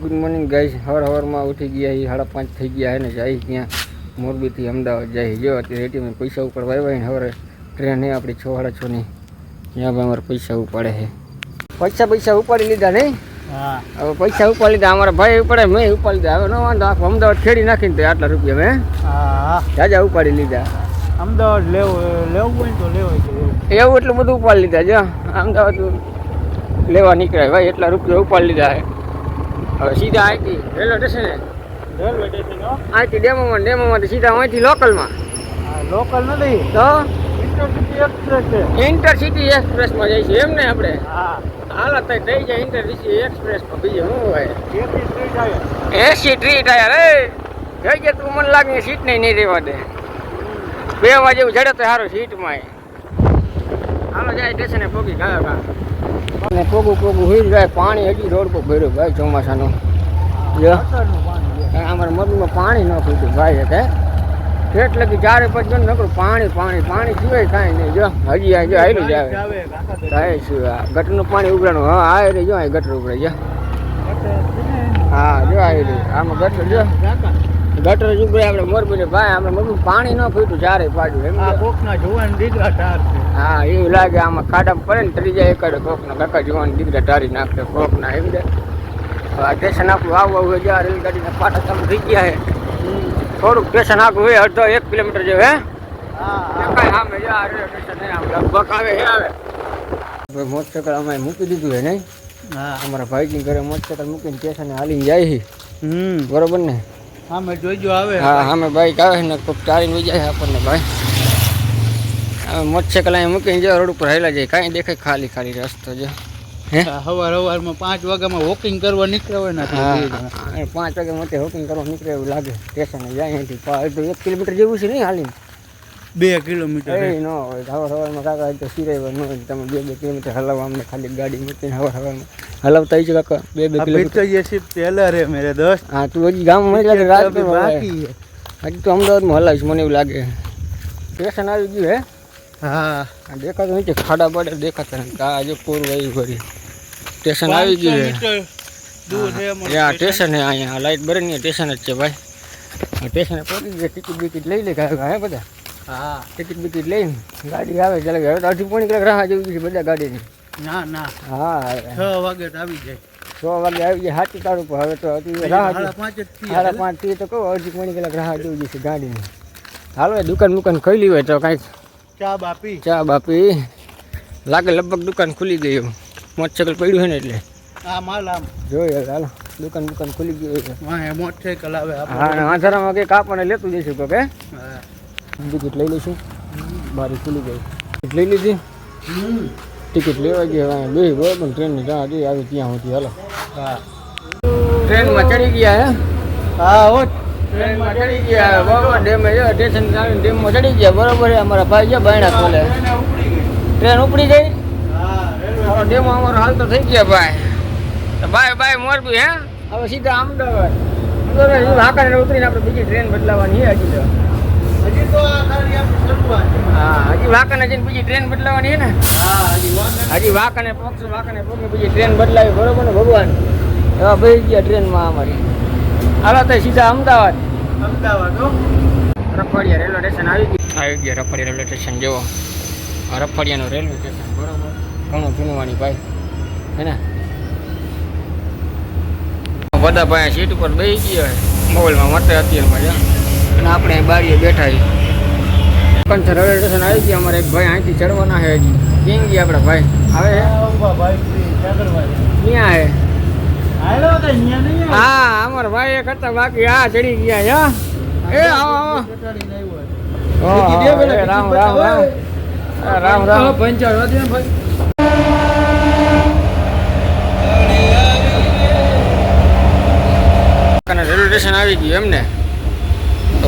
Good morning guys હવાર હવારમાં ઉઠી ગયા એ સાડા પાંચ થઈ ગયા હે ને જાય ત્યાં. મોરબીથી અમદાવાદ જાય જો અત્યારે એટીએમ પૈસા ઉપર વાવ્યા ને હવે ટ્રેન હે આપણી છ સાડા છ ની. ત્યાં ભાઈ અમારે પૈસા ઉપાડે છે. પૈસા પૈસા ઉપાડી લીધા નહીં? હા. હવે પૈસા ઉપાડી લીધા. અમારા ભાઈ ઉપાડે મેં ઉપાડી લીધા. હવે ન વાંધો. આખો અમદાવાદ ખેડી નાખીને તો આટલા રૂપિયા મેં જાજા ઉપાડી લીધા. અમદાવાદ લેવું લેવું હોય તો લેવો એવું. એટલું બધું ઉપાડી લીધા. જો અમદાવાદ લેવા નીકળ્યા ભાઈ એટલા રૂપિયા ઉપાડી લીધા હવે સીધા આઈટી રેલવે સ્ટેશને રેલવે સ્ટેશન અહીંથી ડેમોમાં ડેમોમાં સીધા અહીંથી લોકલમાં. હા લોકલ નથી? તો? ઇન્ટરસિટી એક્સપ્રેસ છે. ઇન્ટરસિટી એક્સપ્રેસમાં જઈશું એમ ને આપણે? હા. હાલત થઈ જાય ઇન્ટરસિટી એક્સપ્રેસમાં બીજું શું હોય? એસી ટ્રી ટાયર રે જઈ ગયા તું મને લાગે સીટ નહીં નહીં રહેવા દે. બે વાગે એવું જડે તો સારું સીટમાં હાલો જાય સ્ટેશને પોગી ગયા અને કોગું કોગું હોય જાય, પાણી હજી પર ભર્યું ભાઈ ચોમાસાનું. અમારા મમ્મીમાં પાણી ન પીધું ભાઈ હે. પેટ કે ચારે પછી નકરું, પાણી પાણી પાણી સિવાય કાંઈ નહીં. જો, હજી આ જો આવેલું જ આવે. કાંઈ આ ગટરનું પાણી ઉગરાણું હા આવે રે, જો, આ ગટર ઉગડે જો. હા, જો આવી રહ્યું આમાં ગટર, જો. ગટર જ ઉગડે આપણે મોરબી ભાઈ આપણે મમ્મી પાણી ન પીતું ચારે બાજુ એમ. કોકના જોવાન દીકરા ટાર છે. હા એવું લાગે આમાં ખાડામાં પડે ને ત્રીજા એકડે કોકના કાકા જોવાની દીકરા ટારી નાખે કોકના એમ આ સ્ટેશન આપણું આવું હોય જ્યાં રેલગાડીના પાટા ચાલુ થઈ ગયા છે. થોડુંક સ્ટેશન આખું હોય અડધો એક કિલોમીટર જેવું હે? આવે આવે. મોટરસાઇકલ અમે મૂકી દીધું હે નહીં? હા. અમારા ભાઈજી ઘરે મોટરસાયકલ મૂકીને સ્ટેશને હાલી જાય બરોબર ને? હા મેં જોઈજો આવે. હા સામે બાઈક આવે ને કોઈક ચાલીને વહી જાય આપણને ભાઈ. હવે મોટરસાઇકલ અહીં મૂકીને જાય રોડ ઉપર હેલા જાય. કાંઈ દેખાય ખાલી ખાલી રસ્તો જો. હે? સવાર સવારમાં પાંચ વાગ્યામાં વોકિંગ કરવા નીકળ્યા હોય ને પાંચ વાગ્યા મોટે હોકિંગ કરવા નીકળે એવું લાગે. સ્ટેશને જાય અહીંથી. અડધો એક કિલોમીટર જેવું છે નહીં હાલીને. બે કિલોમીટર એ નો હોય. હવાર હવારમાં કાકા તમે બે બે કિલોમીટર હલાવવા અમને ખાલી ગાડી મૂકીને હવાર હવારમાં હલાવતા છે કાકા બે બે કિલોમીટર. તો છે પહેલા રે મેરે દોસ્ત. હા તું હજી ગામ મળ્યા રાત બાકી હજી તો અમદાવાદમાં હલાવીશ મને એવું લાગે. સ્ટેશન આવી ગયું હે? હા. દેખાતો નથી ખાડા પડે દેખાતા નથી. આ જો પૂર વાયુ કરી સ્ટેશન આવી ગયું હે. આ સ્ટેશન. હે અહીંયા. લાઇટ બરે નહીં સ્ટેશન જ છે ભાઈ. સ્ટેશને પહોંચી ગયા ટિકિટ બિકિટ લઈ લે ગયા બધા? हाँ ટિકિટ બિકિટ લઈને ગાડી આવે ચાલે હવે તો અઢી પોણી કલાક રાહ જેવી છે બધા ગાડીની. ના ના. હા છ વાગે તો આવી જાય. છ વાગે આવી જાય સાચી તારું પર હવે તો હજી રાહ સાડા પાંચથી તો કહું અઢી પોણી કલાક રાહ જેવી છે ગાડીની. હાલો એ દુકાન દુકાન ખોલી હોય તો કાંઈક ચા બાપી. ચા બાપી. લાગે લગભગ દુકાન ખુલી ગઈ મોટરસાઇકલ પડ્યું છે ને એટલે. આ માલ આમ. જોઈએ હાલો દુકાન દુકાન ખુલી ગઈ છે. વાંહે મોટરસાઇકલ આવે હા વાંધારામાં કંઈક આપણને લેતું જઈશું તો કે હા. ટિકિટ લઈ લઈશું. બારી ખુલી ગઈ. ટિકિટ લઈ લીધી. ટિકિટ લેવા ગઈ. હવે બે પણ ટ્રેનની જ્યાં હતી આવી ત્યાં સુધી. હાલો. હા. ટ્રેનમાં ચડી ગયા હે? હા હો. ટ્રેનમાં ચડી ગયા બરોબર ડેમે સ્ટેશન ડેમમાં ચડી ગયા. બરોબર અમારા ભાઈ છે બાયણા ખોલે. ટ્રેન ઉપડી ગઈ? હા રેલવે ડેમો અમારો હાલ તો થઈ ગયા ભાઈ. ભાઈ બાય બાય મોરબી હે? હવે સીધા અમદાવાદ. હાકાને ઉતરીને આપણે બીજી ટ્રેન બદલાવાની હજી હજી તો. હા હજી વાંકાને જઈને બીજી ટ્રેન બદલાવાની ને? હા હજી વાંકાને. પક્ષ વાંકાને પગ બીજી ટ્રેન બદલાવી બરોબર ને ભગવાન? એવા ભાઈ ગયા ટ્રેનમાં અમારી. હાલો તો સીધા અમદાવાદ. અમદાવાદ રફાડિયા રેલવે સ્ટેશન આવી ગયું. આવી ગયા રફાડિયા રેલવે સ્ટેશન જુઓ. રફડિયાનું રેલવે સ્ટેશન બરોબર. ઘણું જૂનવાની ભાઈ હે ને? બધા ભાઈ સીટ ઉપર બેસી ગયા મોબાઈલમાં મતે અત્યારમાં છે અને આપણે બારીએ બેઠા છીએ. પણ રેલવે સ્ટેશન આવી ગયા અમારે એક ભાઈ અહીંથી ચડવાના છે હજી. કેમ ગયા આપણા ભાઈ? આવે છે? આ ક્યાં હે. હા અમારા ભાઈ એક હતા બાકી હા ચડી ગયા હા. એ આવો રામ રામ રામ. રામ રામ. ભાઈ અને રેલવે સ્ટેશન આવી ગયું એમ ને તો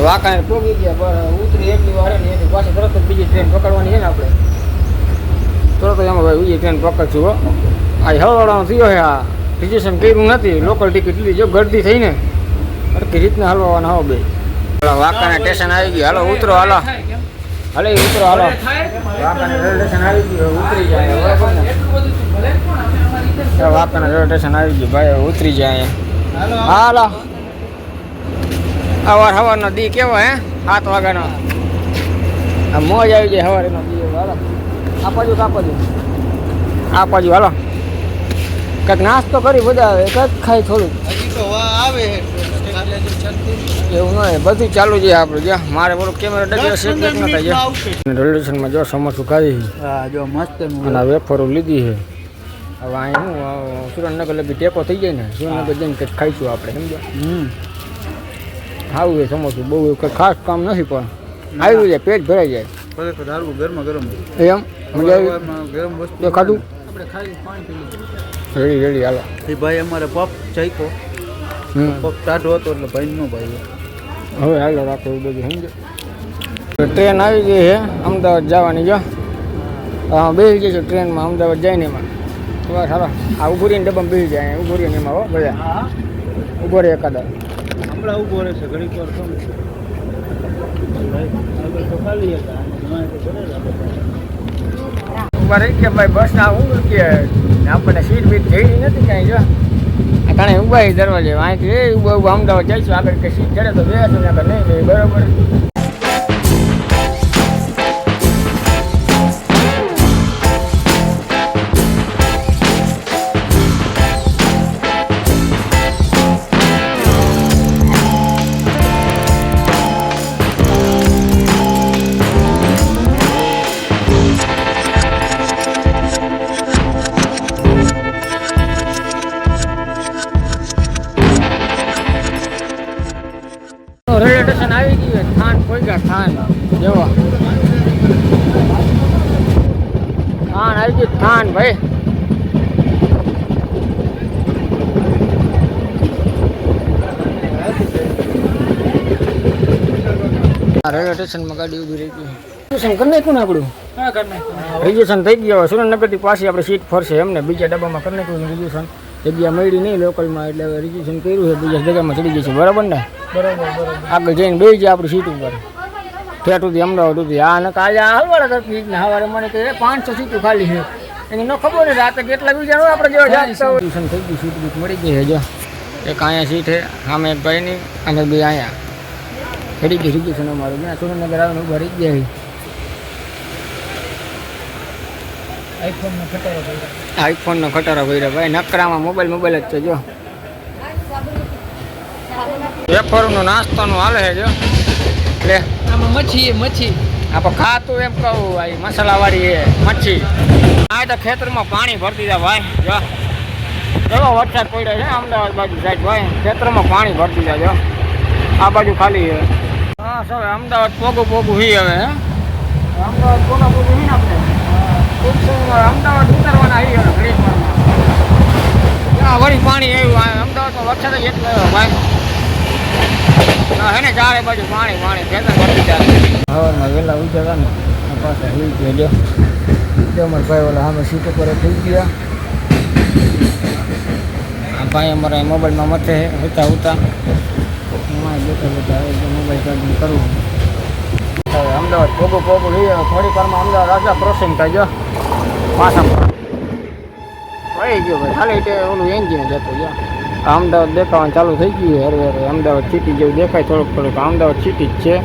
વાંકાને ટોકી ગયા ઉતરી એકની વાર ને એની પાછી તરત જ બીજી ટ્રેન પકડવાની છે ને આપણે. તરત જ એમાં ભાઈ બીજી ટ્રેન પકડશું હો. આ હળવળાનો થયો છે આ. રિઝર્વેશન કર્યું નથી. લોકલ ટિકિટ લીધી. જો ગરદી થઈને અડકી રીતના હલવાના હો બે. હાલો વાંકાને સ્ટેશન આવી ગયું. હાલો ઉતરો હાલો. હાલે ઉતરો હાલો. વાંકાને રેલવે સ્ટેશન આવી ગયું. ઉતરી જાય. બરાબર ને? રેલવે સ્ટેશન આવી ગયું. ભાઈ ઉતરી જાય. હાલો. અવાર હવારનો દી કેવો હે? સાત વાગ્યાનો. આ મોજ આવી જાય હવારેનો દી. હાલો. આ બાજુ કા બાજુ આ બાજુ હાલો. કંઈક નાસ્તો કરી બધા આવે કંઈક ખાઈ થોડું આવે એવું નહીં બધું ચાલુ છે આપણે. જ્યાં મારે બોલું કેમેરા ડગ્યો શેક બેક ન થાય સ્ટેશનમાં જો. સમોસું ખાધી હા જો મસ્ત અને આ વેફરો લીધી છે. હવે અહીં હું સુરેન્દ્રનગર લગી ટેકો થઈ જાય ને સુરેન્દ્રનગર જઈને કંઈક ખાઈશું આપણે સમજો હમ. આવું છે સમોસું બહુ એવું કંઈ ખાસ કામ નથી પણ આવ્યું જાય પેટ ભરાઈ જાય. ખરેખર ગરમા ગરમ એમ? મજા આવી? ગરમ વસ્તુ ખાધું? આપણે ખાઈ પાણી રેડી રેડી હાલો. એ ભાઈ અમારે પપ ચાઈકો પપ ટાઢો હતો એટલે ભાઈ નો ભાઈ હવે હાલો રાખો એવું બધું સમજો. ટ્રેન આવી ગઈ છે અમદાવાદ જવાની જો. હા બેસી જશે ટ્રેનમાં અમદાવાદ જઈને એમાં. બસ હાલો. આ ઉભું રહીને ડબ્બામાં બેસી જાય ઉભું રહીને એમાં હો બધા. હા. ઊભો રહે એકાદા. હમણાં ઊભો રહેશે ઘડીક વાર કમ આગળ. ઊભા રહી કે ભાઈ બસ ના કે આપણને સીટ બીટ જઈ નથી કાંઈ, જો. કારણે ઊભા છે દરવાજે. અહીંથી ઊભા ઊભા અમદાવાદ જઈશું. આગળ કે સીટ ચડે તો બે ને નહીં, બરાબર. રેલવે સ્ટેશનમાં ગાડી ઊભી રહી ગઈ. સ્ટેશન કરી નાખ્યું ને આપણું? રિઝર્વેશન થઈ ગયો. હવે સુરેન્દ્રનગરથી પાછી આપણે સીટ ફરશે એમને. બીજા ડબ્બામાં કરી નાખ્યું રિઝર્વેશન જગ્યા મળી નહીં લોકલમાં એટલે હવે રિઝર્વેશન કર્યું છે. બીજા જગ્યામાં ચડી જશે બરાબર ને? બરોબર બરોબર. આગળ જઈને બેસી જાય આપણી સીટ ઉપર. ઠેઠ સુધી અમદાવાદ સુધી. આ નકા કાલે હાલવાળા કરતી ને સવારે મને કહે પાંચસો સીટો ખાલી છે. એની ન ખબર ને રાતે કેટલા બીજા આપણે થઈ ગઈ સીટ બીટ મળી ગઈ છે જો. એક અહીંયા સીટ છે સામે એક ભાઈની અને બે અહીંયા. ચડી ગયું છે મારું. મેં સુરેન્દ્રનગર આવે હું ભરી છે આઈફોનનો ખટારો આઈફોનનો ખટારો કર્યો ભાઈ. નકરામાં મોબાઈલ મોબાઈલ જ છે જો. વેફરનો નાસ્તાનું હાલે છે જો. લે. આમાં મચ્છી મચ્છી. આપણે ખાતું એમ કહું આ મસાલાવાળી એ મચ્છી. આ તો ખેતરમાં પાણી ભરતી જાય ભાઈ. જો. એવો વરસાદ પડ્યો છે અમદાવાદ બાજુ સાઈડ ભાઈ. ખેતરમાં પાણી ભરતી જાય જો. આ બાજુ ખાલી છે હા સર અમદાવાદ પોગું પોગું હી હવે અમદાવાદ પોગા પોગું હી ને આપણે? અમદાવાદ ઉતરવાના હી હવે ઘડીક વળી પાણી આવ્યું અમદાવાદમાં વરસાદ જ એટલો આવ્યો ભાઈ. હા હે ચારે બાજુ પાણી પાણી હવામાં વહેલા ઉઠ્યા ને પાછા હિલ ગયા. જો જો ભાઈ ઓલા સામે સીટ ઉપર થઈ ગયા. આ ભાઈ અમારા મોબાઈલમાં મથે હતા ઉતા અમદાવાદ પોગો પોગો લઈ આવે વારમાં અમદાવાદ રાજા ક્રોસિંગ થાય, જો. પાછા વહી ગયો ભાઈ ખાલી ઓલું એન્જિન જ હતું અમદાવાદ દેખાવાનું ચાલુ થઈ ગયું હરે હરે અમદાવાદ સિટી જેવું દેખાય થોડુંક થોડુંક. અમદાવાદ સિટી જ છે.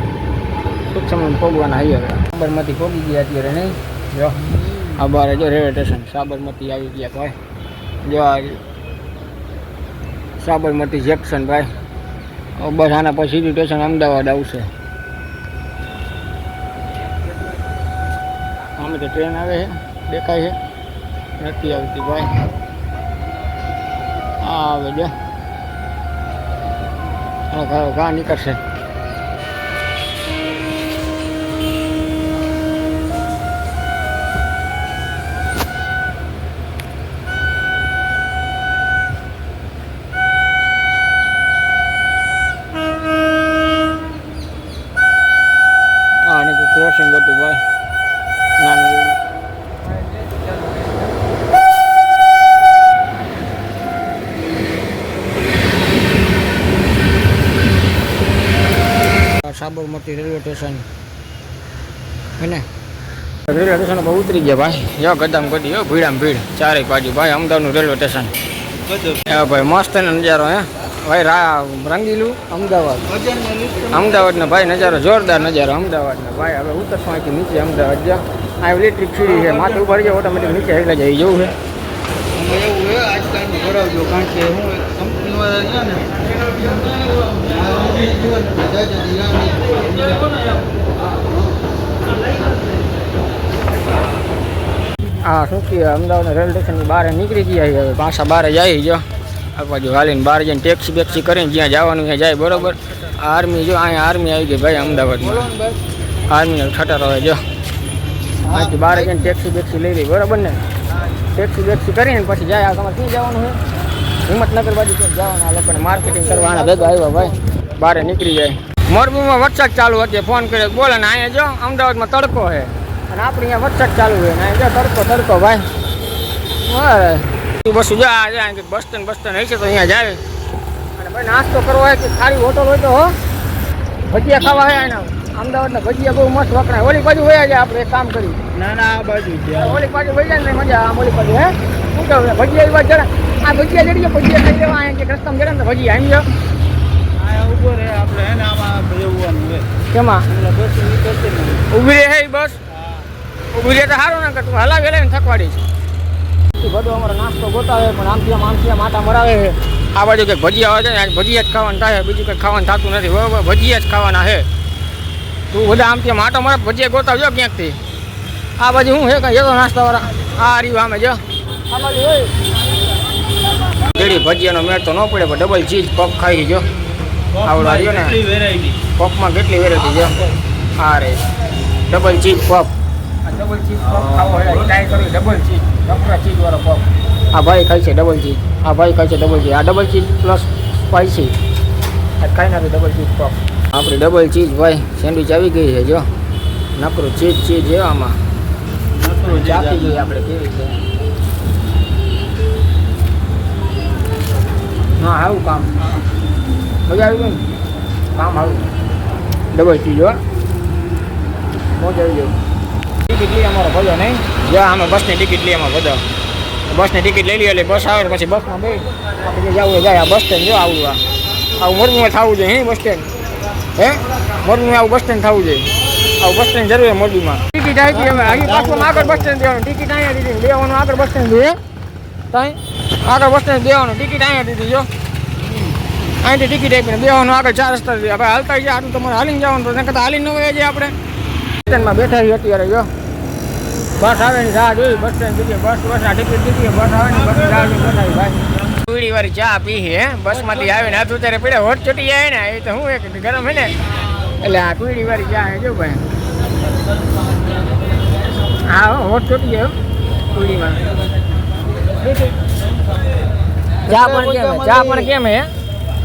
ટૂંક સમય પોગવાના આવી હવે. સાબરમતી પોગી ગયા અત્યારે નહીં, જો. આ જો રેલવે સ્ટેશન સાબરમતી આવી ગયા, ભાઈ. જો સાબરમતી જેક્શન, ભાઈ. બસ આના પછી સ્ટેશન અમદાવાદ આવશે. આમે તો ટ્રેન આવે છે, દેખાય છે. નથી આવતી ભાઈ. આવે જો. ઘા નીકળશે. Sabarmati railway station. હે ને રેલવે સ્ટેશન પર ઉતરી ગયા ભાઈ. જો ગદામ ગદી હો ભીડામ ભીડ. ચારેક બાજુ ભાઈ અમદાવાદનું રેલવે સ્ટેશન. હા ભાઈ મસ્ત એનો નજારો હે. ભાઈ રા રંગીલું. અમદાવાદ. અમદાવાદનો ભાઈ નજારો જોરદાર નજારો અમદાવાદનો. ભાઈ હવે ઉતરશું અહીંથી નીચે અમદાવાદ જા. આ ઇલેક્ટ્રિક સીડી છે માથે ઊભા રહીએ ઓટોમેટિક નીચે એટલે જઈ જવું છે. એવું આજકાલનું ભરાવજો કારણ કે હું કંપનીવાળા છે ને હા શું કહે અમદાવાદના રેલવે સ્ટેશનની બહાર નીકળી ગયા છે. હવે પાછા બહાર જાય જો આ બાજુ હાલીને બહાર જઈને ટેક્સી બેક્સી કરીને જ્યાં જવાનું ત્યાં જાય બરોબર. આ આર્મી જો, અહીંયા આર્મી આવી ગઈ ભાઈ અમદાવાદમાં. આર્મીનો ઠટારો હોય જો. અહીંથી બહાર જઈને ટેક્સી બેક્સી લઈ લઈ બરોબર ને? ટેક્સી બેક્સી કરીને પછી જાય. આ તમારે ક્યાં જવાનું છે? હિંમતનગર બાજુ ક્યાં જવાનું આ લોકોને માર્કેટિંગ કરવા આના ભેગા આવ્યા ભાઈ. બહાર નીકળી જાય. મોરબીમાં વરસાદ ચાલુ હતી ફોન કર્યો બોલે ને અહીંયા જો અમદાવાદમાં તડકો છે. અને આપણે અહીંયા વરસાદ ચાલુ છે ને અહીંયા જો તડકો તડકો ભાઈ. બસ જો આ બસ સ્ટેન્ડ બસ સ્ટેન્ડ હશે તો અહીંયા જાય અને ભાઈ નાસ્તો કરવો હોય કે સારી હોટલ હોય તો હો. ભજીયા ખાવા હોય એના અમદાવાદના ભજીયા બહુ મસ્ત વખણાય. ઓલી બાજુ હોય જાય આપણે એક કામ કરી ના ના આ બાજુ ઓલી બાજુ વહી જાય ને મજા આમ ઓલી બાજુ હે? શું કહું ભજીયા એવા જરા. આ ભજીયા જડીએ ભજીયા ખાઈ લેવા. અહીંયા રસ્તામાં જડે ને ભજીયા આમ જો. આપણે હે ને આમાં બેવવાનું હોય કેમાં? બસ ઊભી રહે એ બસ? ઊભી રહે તો સારું ના કરતું હલાવી હલાવીને થકવાડી છે. બધો અમારો નાસ્તો ગોતાવે પણ આમથી આમ આમથી આમ આટા મરાવે છે આ બાજુ કંઈક ભજીયા હોય છે ને આજ ભજીયા જ ખાવાનું થાય બીજું કંઈ ખાવાનું થતું નથી. બરોબર ભજીયા જ ખાવાના છે તું બધા આમથી આમ આટો મરા ભજીયા ગોતાવજો ક્યાંકથી. આ બાજુ શું છે કઈ? એવો નાસ્તો વાળા આ રહ્યું આમે જો. આ બાજુ હોય. ભજીયાનો મેળ તો ન પડે પણ ડબલ ચીઝ પગ ખાઈ જો. આવડો આવ્યો ને. પોપમાં કેટલી વેરાયટી છે? હા રે. ડબલ ચીઝ આ ડબલ ચીઝ પફ ખાવો હોય ટ્રાય કરવી ડબલ ચીઝ ડબલ ચીઝ વાળો પફ આ ભાઈ ખાય છે ડબલ ચીઝ આ ભાઈ ખાય છે ડબલ ચીઝ આ ડબલ ચીઝ પ્લસ સ્પાઈસી આ ખાઈ નાખી ડબલ ચીઝ પફ આપણી ડબલ ચીઝ ભાઈ સેન્ડવિચ આવી ગઈ છે જો. નકરું ચીઝ ચીઝ છે આમાં. ચાખી જોઈએ આપણે કેવી છે. હા આવું કામ. મજા આવી ને? કામ આવું ડબલ ચીજ હો. મોજ આવી ગયું ટિકિટ લઈ અમારો ભજો નહીં? જો, અમે બસની ટિકિટ લઈ અમારો બધો બસની ટિકિટ લઈ લઈએ એટલે બસ આવે પછી બસમાં બે આપણે જવું જાય બસ સ્ટેન્ડ જો આવું આ. આવું મોરબીમાં થવું જોઈએ, હે બસ સ્ટેન્ડ હે? મોરબીમાં આવું બસ સ્ટેન્ડ થવું જોઈએ. આવું બસ સ્ટેન્ડ જરૂર મોરબીમાં ટિકિટ ગઈ હવે. હજી પાછું આગળ બસ સ્ટેન્ડ દેવાનું. ટિકિટ અહીંયા દીધી દેવાનું આગળ બસ સ્ટેન્ડ જોઈએ ત્યાં આગળ બસ સ્ટેન્ડ દેવાનું. ટિકિટ અહીંયા દીધી જો. અહીંથી ટિકિટ આપીને બેવાનું આગળ ચાર રસ્તા છે આપણે હાલતા ગયા આટલું તમારે હાલીને જવાનું તો કરતાં હાલીને ન હોય છે આપણે. સ્ટેન્ડમાં બેઠા છીએ અત્યારે જો. બસ આવે ને રાહ જોઈ બસ સ્ટેન્ડ જઈએ બસ બસ આ ટિકિટ દીધી બસ આવે ને બસ રાહ જોઈ બેઠા ભાઈ. પીડી વાળી ચા પી હે બસમાંથી આવીને હાથ ઉતારે પડે હોટ ચોટી જાય ને એ તો હું એક ગરમ હે ને. એટલે આ પીડી વાળી ચા હે જો ભાઈ. હા હો, હોટ ચોટી જાય હો, પીળીમાં ચા પણ કેમ ચા પણ કેમ હે?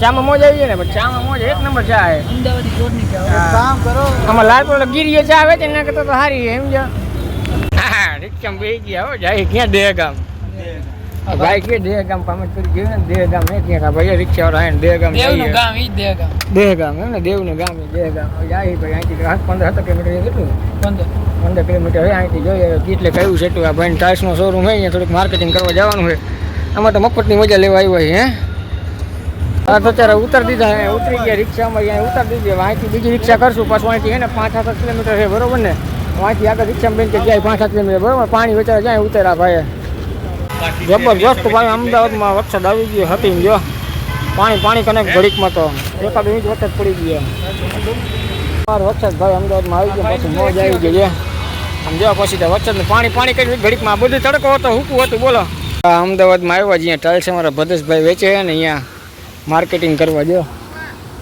ચામાં મોજ આવી જાય ને પણ ચામાં મોજ એક નંબર ચા હે અમદાવાદી રોડની કે કામ કરો. આમાં લાલપુર ગીરીએ ચા આવે છે એના કરતા તો સારી એમ જો. હા રિક્ષામાં બેસી ગયા હો જાય ક્યાં દેહ ગામ? ભાઈ કે દેહ ગામ કામ કરી ગયું ને દેહ ગામ નહીં ક્યાં ભાઈ રિક્ષા વાળા આવીને દેહ ગામ દેવનું. ગામ ઈ જ દેહ ગામ. દેહ ગામ એમ ને? દેવનું ગામ ઈ દેહ ગામ. જાય ભાઈ અહીંથી હાથ પંદર સત્તર કિલોમીટર કેટલું પંદર. પંદર કિલોમીટર હોય અહીંથી જોઈએ કેટલે કયું છે આ ભાઈ ટાઇલ્સનો શોરૂમ હોય અહીંયા થોડુંક માર્કેટિંગ કરવા જવાનું હોય આમાં તો મફતની મજા લેવા આવી હોય હે? અત્યારે ઉતર દીધા ઉતરી ગયા રિક્ષામાં, અહીંયા ઉતાર દીધી અહીંથી બીજી રિક્ષા કરશું. પાછું અહીંથી એને પાંચ સાત કિલોમીટર છે, બરોબર ને? અહીંથી આગળ રિક્ષામાં બેન કે જાય પાંચ સાત કિલોમીટર, બરોબર? પાણી વેચારે જાય, ઉતર્યા ભાઈ જબરજસ્ત ભાઈ, અમદાવાદમાં વરસાદ આવી ગયો, હતી જો. પાણી પાણી કનેક ઘડીકમાં તો. એકાદ ઇંચ વરસાદ પડી ગયો વરસાદ ભાઈ, અમદાવાદમાં આવી ગયો, પછી મોજ આવી ગઈ આમ જો, પછી તો વરસાદ પાણી પાણી કરી ઘડીકમાં. બધું તડકો હતો, હુકું હતું, બોલો. અમદાવાદમાં આવ્યા જ્યાં ટાઇલ્સ અમારા ભદેશભાઈ વેચે ને, અહીંયા માર્કેટિંગ કરવા જો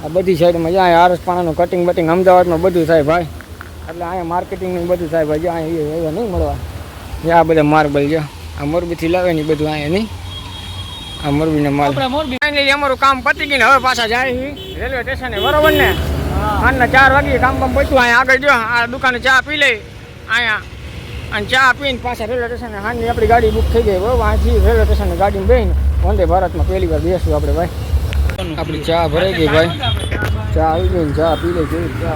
આ બધી સાઈડમાં જ્યાં આરસ પાણાનું કટિંગ બટિંગ અમદાવાદમાં બધું થાય ભાઈ. એટલે અહીંયા માર્કેટિંગનું બધું થાય ભાઈ. જો અહીંયા એવા નહીં મળવા. જે આ બધા માર્બલ જો આ મોરબીથી લાવે ને બધું અહીંયા નહીં. આ મોરબીના માલ. મોરબી અમારું કામ પતી ગયું હવે પાછા જાય રેલવે સ્ટેશને બરોબર ને? સાંજના ચાર વાગે કામ કામ પત્યું, અહીંયા આગળ જો આ દુકાને ચા પી લઈ. અહીંયા. અને ચા પીને પાછા રેલવે સ્ટેશને હાની આપણી ગાડી બુક થઈ ગઈ. બરોબર. અહીંથી રેલવે સ્ટેશને ગાડીમાં બેહીને વંદે ભારતમાં પહેલી વાર બેસું આપણે ભાઈ. આપણી ચા ભરાઈ ગઈ ભાઈ ચા આવી ગઈ ને ચા પી લઈ કેવી ચા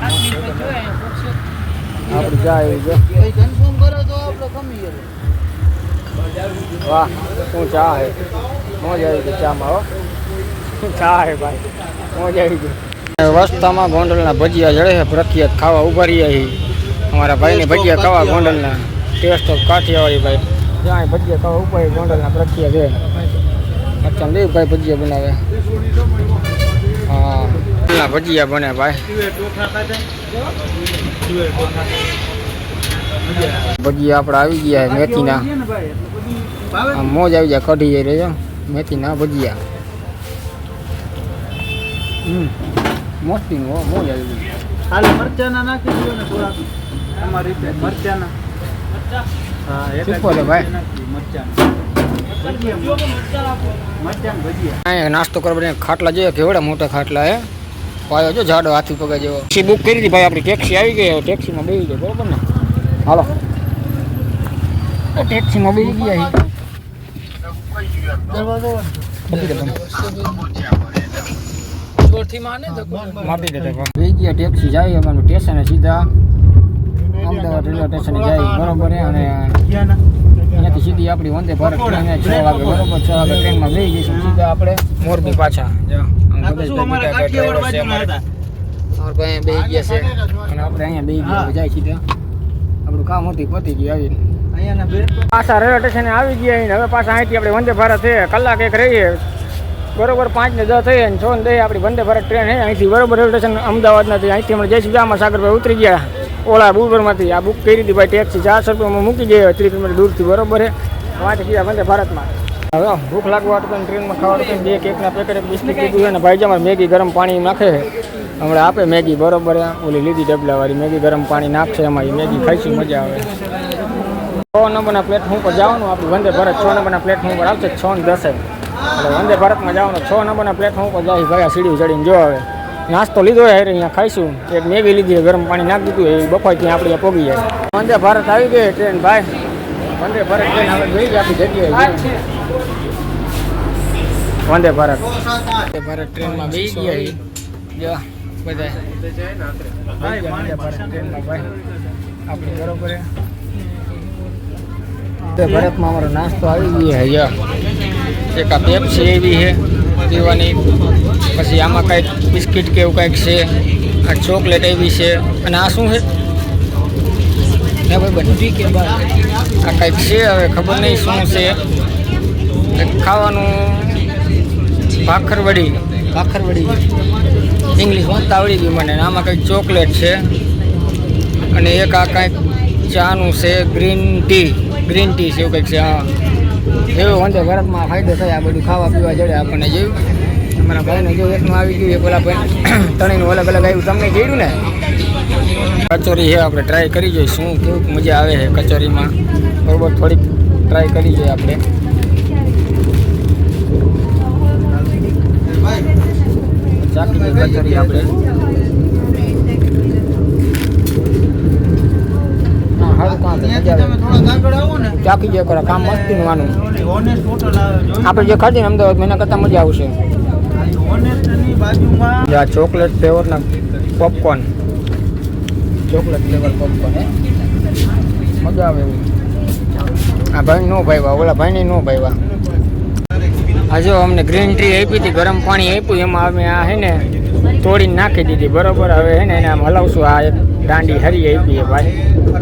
આપણી ચા આવી ગઈ કન્ફર્મ કરો તો આપણે કમી ગયેલું વાહ શું ચા હે મોજ આવી ગઈ ચામાં હો થાય ભાઈ મોજ આવી ગઈ રસ્તામાં ગોંડલના ભજીયા જડે છે પ્રખ્યાત ખાવા ઊભા રહ્યા છીએ અમારા ભાઈને ભજીયા ખાવા ગોંડલના. ટેસ્ટ ઓફ કાઠિયાવાડી ભાઈ. ત્યાં ભજીયા ખાવા ઊભા છે ગોંડલના પ્રખ્યાત છે અચ્છા દેવભાઈ ભજીયા બનાવે હા. ભજીયા બને ભાઈ. ભજીયા આપણે આવી ગયા મેથીના. મોજ આવી જાય કઢી જાય રહ્યો મેથીના ભજીયા. હો મોજ આવી ગઈ. હાલે મરચાના નાખી દો ને થોડાક. તમારી રીતે મરચાના. હા બોલે ભાઈ? મરચાના. અહીંયા નાસ્તો કરવા ખાટલા જોઈએ કેવડા મોટા ખાટલા હે? પાયો જો જાડો હાથી પગે જેવો. ટેક્સી બુક કરી હતી ભાઈ આપણી ટેક્સી આવી ગઈ ટેક્સીમાં બેસી ગયો બરોબર ને? હાલો. ટેક્સીમાં બેસી ગયા છીએ. દે માપી દે ગયા ટેક્સી જાય અમારું સ્ટેશને સીધા. અમદાવાદ રેલવે સ્ટેશને જાય બરોબર અને અહીંયાથી સીધી આપણી વંદે ભારત ટ્રેન છ વાગે બરોબર છ વાગે ટ્રેનમાં બેસી જઈશું સીધા આપણે મોરબી પાછા. ગયા છે. અને આપણે અહીંયા બે ગયા જાય સીધા. આપણું કામ હતું પતી ગયું આવીને પાછા રેલવે સ્ટેશને આવી ગયા અહીં હવે પાછા અહીંથી આપણે વંદે ભારત છે કલાક એક રહીએ. બરોબર પાંચ ને દસ થઈએ અને છ ને દસ આપણી વંદે ભારત ટ્રેન છે અહીંથી બરોબર રેલવે સ્ટેશન અમદાવાદનાથી અહીંથી અમે જય સીધામાં સાગરભાઈ ઉતરી ગયા. ઓલા બુબરમાંથી આ બુક કરી હતી ભાઈ ટેક્સી ચારસો રૂપિયામાં મૂકી જઈએ ત્રીસ કિલોમીટર દૂરથી બરોબર છે. વાંચી ગયા વંદે ભારતમાં. હવે ભૂખ લાગવા તો ટ્રેનમાં ખાવાનું બે કેકના પેકેટ એક બિસ્કીટ કીધું છે ને ભાઈ જમાર મેગી ગરમ પાણી નાખે છે. હમણાં આપે મેગી, બરોબર. ઓલી લીધી ડબલાવાળી, મેગી ગરમ પાણી નાખશે એમાં એ મેગી ખાઈશું મજા આવે. છ નંબરના પ્લેટફોર્મ પર જવાનું, આપણું વંદે ભારત, છ નંબરના પ્લેટફોર્મ પર આવશે, છ ને દસે. એટલે વંદે ભારતમાં જવાનું, છ નંબરના પ્લેટફોર્મ પર જાય, ભાઈ સીડી ચડીને જો હવે નાસ્તો લીધો હોય, હારે અહીંયા ખાઈશું. એક મેગી લીધી, ગરમ પાણી નાખી દીધું, એ બપોર ત્યાં આપણે પોગી જાય વંદે ભારત આવી ગઈ, ટ્રેન, ભાઈ. વંદે ભારત ટ્રેન હવે જોઈ ગઈ, આપણી જગ્યાએ. વંદે ભારત. વંદે ભારત ટ્રેનમાં બેસી ગયા છીએ. જો બધા વંદે ભારત ટ્રેનમાં, ભાઈ. આપણી બરોબર છે તે ભારતમાં અમારો નાસ્તો આવી ગયો છે યો. એક આ પેપ્સી એવી છે પીવાની. પછી આમાં કંઈક બિસ્કિટ કે એવું કંઈક છે, આ ચોકલેટ એવી છે, અને આ શું છે? આ કંઈક છે, હવે ખબર નહીં શું છે. ખાવાનું ભાખરવડી. ભાખરવડી ઇંગ્લિશ વાંચતા આવડી ગયું મને આમાં કંઈક ચોકલેટ છે. અને એક આ કાંઈક ચાનું છે, ગ્રીન ટી. ગ્રીન ટી છે એવું કંઈક છે, હા. એવું વંદે ભારતમાં ફાયદો થાય, આ બધું ખાવા પીવા જડે આપણને જેવું. અમારા ભાઈને જો એકનું આવી ગયું, એક ઓલા ભાઈ, ત્રણેયનું અલગ અલગ આવ્યું તમને જોયું ને? કચોરી છે આપણે ટ્રાય કરી જોઈએ શું કેવું મજા આવે છે કચોરીમાં? બરોબર, થોડીક ટ્રાય કરી જોઈએ આપણે. જોઈએ કચોરી આપણે. ચાખી જોઈએ કરો કામ મસ્તીનું આનું. આપણે જે ખાધી ને અમદાવાદ એના કરતાં મજા આવશે. આ ચોકલેટ ફ્લેવરના પોપકોર્ન ચોકલેટ ફ્લેવર પોપકોર્ન મજા આવે એવું. આ ભાઈ નો ભાઈવા ઓલા ભાઈને નો ભાઈવા. આ જો અમને ગ્રીન ટી આપી હતી ગરમ પાણી આપ્યું એમાં અમે આ હે ને તોડીને નાખી દીધી બરોબર? હવે હે ને એને આમ હલાવશું આ એક દાંડી હરી આપી ભાઈ.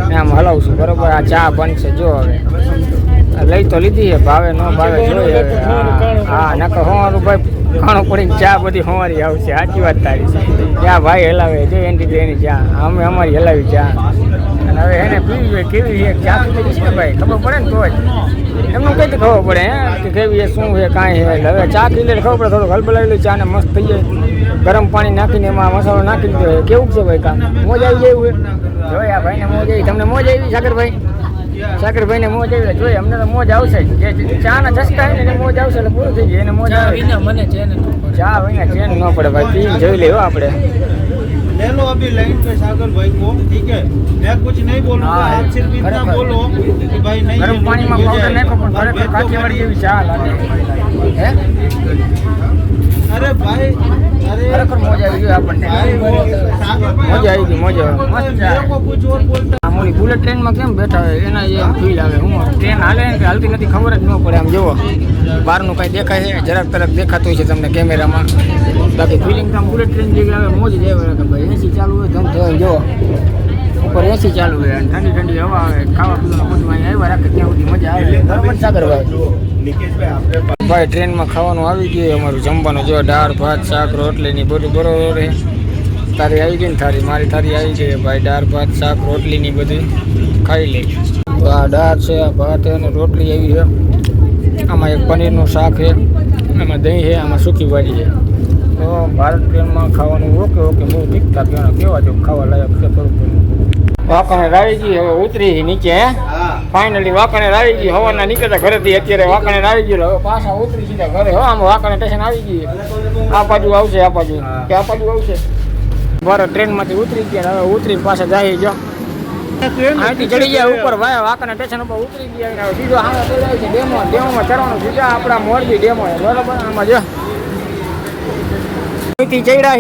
ને આમ હલાવશું બરોબર? આ ચા બનશે જો હવે. લઈ તો લીધી છે ભાવે ન ભાવે જોઈએ હવે. હા હા નકર હોવાનું ભાઈ ખાણું પડીને ચા બધી હોવારી આવશે સાચી વાત તારી. ચા ભાઈ હલાવે જો એની એની ચા અમે અમારી હલાવી ચા. અને હવે એને પીવી જોઈએ કેવી છે ચા પીવી છે ભાઈ ખબર પડે ને તો જ એમનું કઈ ખબર પડે હે કે કેવી છે શું છે કાંઈ છે. હવે ચા પી લે ખબર પડે થોડું હલબલાવેલું ચા ને મસ્ત થઈ જાય. ગરમ પાણી નાખીને એમાં મસાલો નાખી દીધો કેવું છે ભાઈ કામ? મોજ આવી જાય એવું જોઈ આ ભાઈને મોજ આવી તમને મોજ આવી સાગરભાઈ? સાગરભાઈને મોજ આવી એટલે જોઈએ અમને તો મોજ આવશે જ. જે ચા ના ચસકા હોય ને એને મોજ આવશે એટલે પૂરું થઈ જાય એને મોજ આવે મને છે ને ચા વિના ચેન ન પડે ભાઈ પીને જોઈ લેવો આપણે ले लो अभी लाइन पे सागर भाई को ठीक है मैं कुछ नहीं बोलूंगा हाँ, आप सिर्फ इतना खरेखर। बोलो कि भाई नहीं ગરમ ये પાણીમાં हो પાવડર जाएगा। નાખો પણ और ખરેખર भेज दो કાઠિયાવાડી भाई। જેવી ચા લાગે હે अरे भाई अरे ખરેખર મોજ આવી ગઈ આપણને भाई वो सागर भाई મજા આવી ગઈ મજા बोलता है, મસ્ત ચા मेरे को कुछ और बोलता આ ઓલી બુલેટ ટ્રેનમાં કેમ બેઠા હોય? એના એ ફીલ આવે. હું ટ્રેન હાલે ને કે હાલતી નથી ખબર જ ન પડે. આમ જુઓ. બહારનું કાંઈ દેખાય છે? જરાક તરક દેખાતું હોય છે તમને કેમેરામાં. બાકી ફિલિંગ તો આમ બુલેટ ટ્રેન જેવી આવે મોજ જ આવે કે ભાઈ એસી ચાલુ હોય ધમ થયો જુઓ. ઉપર એસી ચાલુ હોય અને ઠંડી ઠંડી હવા આવે. ખાવા પીવાનું બધું અહીંયા આવ્યા રાખે ત્યાં સુધી મજા આવે. બરાબર સાગર ભાઈ? ટ્રેનમાં ખાવાનું આવી ગયું અમારું જમવાનું. જો દાળ ભાત શાક રોટલી ની બધું બરોબર તારી આવી ગઈ ને થારી મારી થારી આવી ગઈ. ભાઈ દાળ ભાત શાક રોટલી ની બધી ખાઈ લઈ તો આ દાળ છે આ ભાત અને રોટલી આવી છે. આમાં એક પનીરનું શાક છે આમાં દહીં છે આમાં સૂકી ભાજી છે. તો ભારત ટ્રેનમાં ખાવાનું ઓકે ઓકે બહુ દીખતા એના કેવા જો ખાવા લાયક છે થોડું રાવી ગઈ હવે ઉતરી છે નીચે હે? ફાઇનલી વાંકણે રાવી ગઈ હવાના નીકળતા ઘરેથી અત્યારે વાકણે આવી ગયું હવે પાછા ઉતરી સીધા ઘરે હો આમ વાંકાને સ્ટેશન આવી ગઈ. આ બાજુ આવશે આ બાજુ. કે આ બાજુ આવશે? બરાબર ટ્રેનમાંથી ઉતરી ગયા, હવે ઉતરી પાછા જાય જો. અહીંથી ચડી ગયા, ઉપર ભાઈ વાંકાના સ્ટેશન ઉપર ઉતરી ગયા સીધો હા તો જાય ડેમો, ડેમોમાં ચડવાનું સીધા આપણા મોરબી ડેમો બરોબર? આમાં જો. અહીંથી ચડ્યા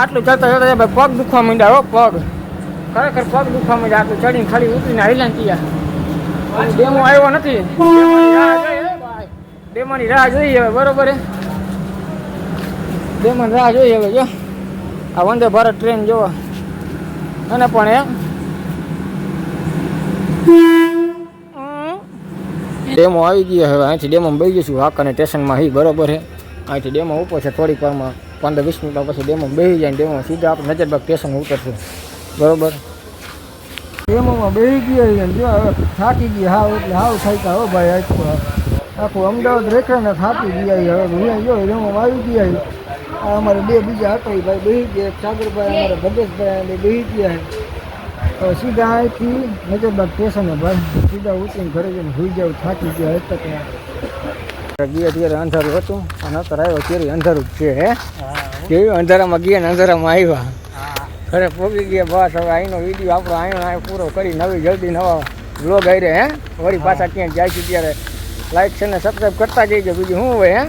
આટલું ચડતા ચડતા ભાઈ પગ દુખવા માંડ્યા હો, પગ. ખરેખર પગ દુખવા માંડ્યા, આટલું ચડીને ખાલી ઉતરીને હાલ્યા ને ત્યાં. ડેમો આવ્યો નથી. ડેમોની રાહ જોઈ હે ભાઈ. ડેમોની રાહ જોઈ હવે, બરોબર ડેમોની રાહ જોઈ હવે, જો. આ વંદે ભારત ટ્રેન જોવો. અને પણ એ ડેમો આવી ગયો હવે, અહીંથી ડેમોમાં બેસી જઈશું હાકાને સ્ટેશનમાં હી બરોબર છે અહીંથી ડેમો ઉપર છે થોડીક વારમાં, પંદર વીસ મિનિટ પછી ડેમો બેસી જાય ડેમો સીધા આપણે નજરબાગ સ્ટેશન ઉતરશું બરોબર? ડેમોમાં બેસી ગયા જો હવે થાકી ગયા. હાવ એટલે હાવ થાક્યા હો ભાઈ, આખું આખું અમદાવાદ રેખાને થાકી ગયા હવે જો ડેમોમાં આવી ગયા અમારે બે બીજા હતા એ ભાઈ બહી ગયા સાગરભાઈ અમારા ભગતભાઈ અને બહી ગયા છે. સીધા અહીંથી નજરબાગ સ્ટેશને ભાઈ સીધા ઉતરીને ઘરે જઈને ભૂઈ જાવ થાકી ગયા હતા ત્યાં. ગયા ત્યારે અંધારું હતું અને અત્યારે આવ્યો ત્યારે અંધારું જ છે હે? કેવું અંધારામાં ગયા ને અંધારામાં આવ્યા? ઘરે પોગી ગયા બસ હવે અહીંનો વીડિયો આપણો અહીંનો અહીં પૂરો કરી નવી જલ્દી નવા બ્લોગ આવી હે? વળી પાછા ક્યાંક જાય છે ત્યારે. લાઈક છે ને સબસ્ક્રાઈબ કરતા જઈજો બીજું શું હોય હે?